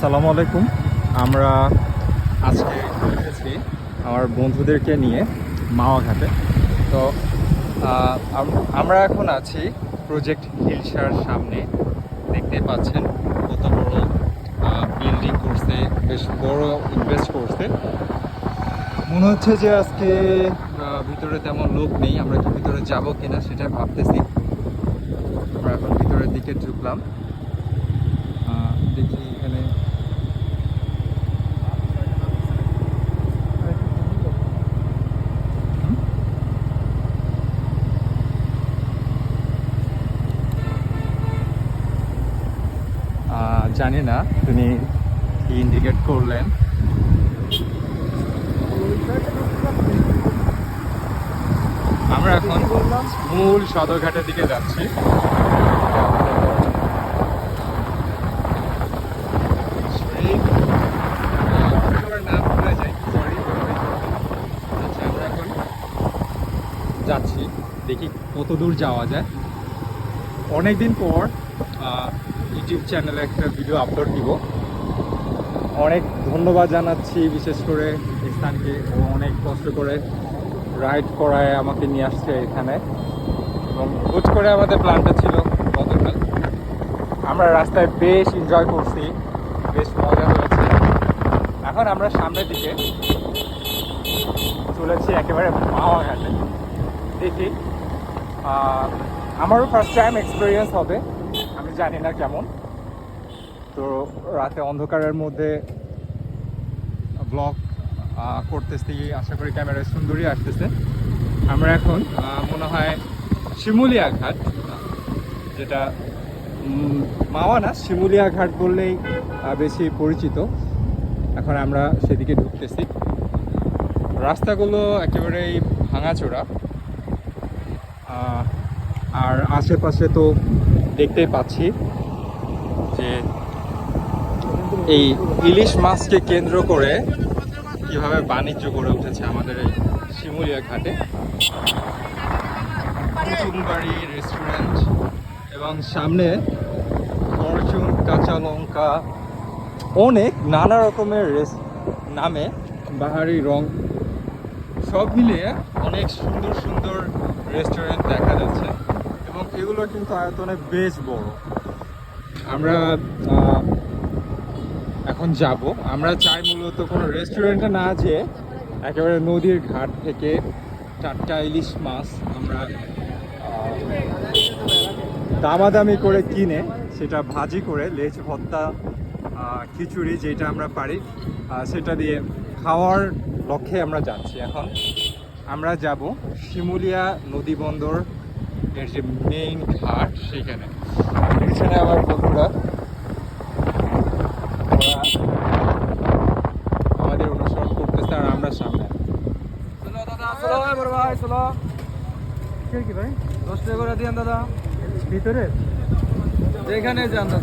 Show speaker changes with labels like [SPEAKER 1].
[SPEAKER 1] আসসালামু আলাইকুম। আমরা আজকে এসেছি আমার বন্ধুদেরকে নিয়ে মাওয়া ঘাটে তো আমরা এখন আছি প্রজেক্ট হিলসার সামনে। দেখতে পাচ্ছেন কত বড় বিল্ডিং করছে, বেশ বড় ইনভেস্ট করছে। মনে হচ্ছে যে আজকে ভিতরে তেমন লোক নেই, আমরা কি ভিতরে যাব কিনা সেটা ভাবতেছি। আমরা এখন ভিতরের দিকে ঢুকলাম আহ, দেখি এখানে হুম? আহ, জানি না তিনি কি ইন্ডিকেট করলেন। আমরা এখন মূল সদরঘাটের দিকে যাচ্ছি। আচ্ছা যাচ্ছি, দেখি কত দূর যাওয়া যায়। অনেকদিন পর ইউটিউব চ্যানেলে একটা ভিডিও আপলোড দিব। অনেক ধন্যবাদ জানাচ্ছি বিশেষ করে স্থানকে ও অনেক কষ্ট করে রাইড করায় আমাকে নিয়ে আসছে এখানে। এবং হুট করে আমাদের প্ল্যানটা ছিল গতকাল। আমরা রাস্তায় বেশ এনজয় করছি, বেশ মজা হয়েছে। এখন আমরা সামনের দিকে চলেছি একেবারে মাওয়া ঘাটে দেখি আমারও ফার্স্ট টাইম এক্সপিরিয়েন্স হবে। আমি জানি না কেমন। তো রাতে অন্ধকারের মধ্যে ব্লগ করতেছি, আশা করি ক্যামেরায় সুন্দরই আসতেছে। আমরা এখন মনে হয় শিমুলিয়া ঘাট যেটা মাওয়া না শিমুলিয়া ঘাট বললেই বেশি পরিচিত। এখন আমরা সেদিকে ঢুকতেছি। রাস্তাগুলো একেবারেই ভাঙাচোরা। আর আশেপাশে তো দেখতেই পাচ্ছি যে এই ইলিশ মাছকে কেন্দ্র করে কীভাবে বাণিজ্য গড়ে উঠেছে আমাদের এই শিমুলিয়া ঘাটে। কুটুমবাড়ি রেস্টুরেন্ট এবং সামনে ফরচুন কাঁচা লঙ্কা, অনেক নানা রকমের রেস নামে বাহারি রং। সব মিলিয়ে অনেক সুন্দর সুন্দর রেস্টুরেন্ট দেখা যাচ্ছে। এগুলো কিন্তু আয়তনে বেশ বড়। আমরা এখন যাব। আমরা চাই মূলত কোনো রেস্টুরেন্টে না যেয়ে একেবারে নদীর ঘাট থেকে টাটকা ইলিশ মাছ আমরা দামাদামি করে কিনে সেটা ভাজি করে লেজ ভত্তা খিচুড়ি যেটা আমরা পারি সেটা দিয়ে খাওয়ার লক্ষ্যে আমরা যাচ্ছি এখন। আমরা যাব শিমুলিয়া নদী বন্দর এর যে মেইন ঘাট সেখানে। এখানে আমার বন্ধুরা আমাদের অনুসরণ করতেছে আর আমরা সামনে
[SPEAKER 2] দাদা চলো বড় ভাই চলো।
[SPEAKER 1] কি ভাই?
[SPEAKER 2] দশ টাকা করে দিন দাদা।
[SPEAKER 1] ভিতরে?
[SPEAKER 2] যেখানে যান দাদা।